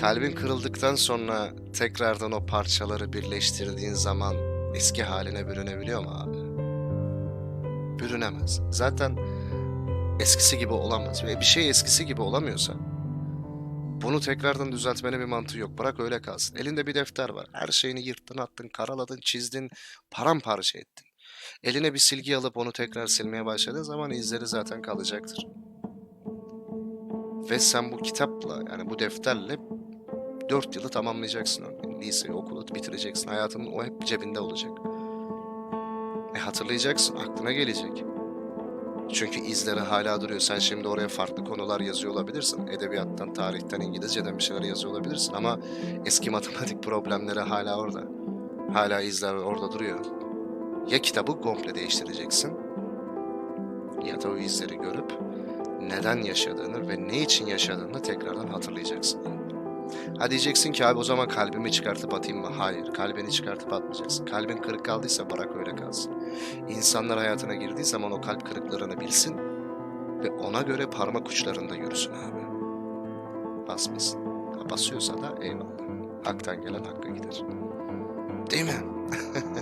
Kalbin kırıldıktan sonra tekrardan o parçaları birleştirdiğin zaman eski haline bürünebiliyor mu abi? Bürünemez. Zaten eskisi gibi olamaz. Ve bir şey eskisi gibi olamıyorsa bunu tekrardan düzeltmenin bir mantığı yok. Bırak öyle kalsın. Elinde bir defter var. Her şeyini yırttın, attın, karaladın, çizdin, paramparça ettin. Eline bir silgi alıp onu tekrar silmeye başladığın zaman izleri zaten kalacaktır. Ve sen bu kitapla yani bu defterle 4 yılı tamamlayacaksın. Liseyi, okulu bitireceksin. Hayatının o hep cebinde olacak. E hatırlayacaksın, aklına gelecek. Çünkü izleri hala duruyor. Sen şimdi oraya farklı konular yazıyor olabilirsin. Edebiyattan, tarihten, İngilizceden bir şeyler yazıyor olabilirsin. Ama eski matematik problemleri hala orada. Hala izler orada duruyor. Ya kitabı komple değiştireceksin ya da o izleri görüp neden yaşadığını ve ne için yaşadığını tekrardan hatırlayacaksın. Ha diyeceksin ki abi o zaman kalbimi çıkartıp atayım mı? Hayır, kalbini çıkartıp atmayacaksın. Kalbin kırık kaldıysa bırak öyle kalsın. İnsanlar hayatına girdiği zaman o kalp kırıklarını bilsin ve ona göre parmak uçlarında yürüsün abi. Basmasın. Ha, basıyorsa da eyvallah. Haktan gelen hakka gider. Değil mi?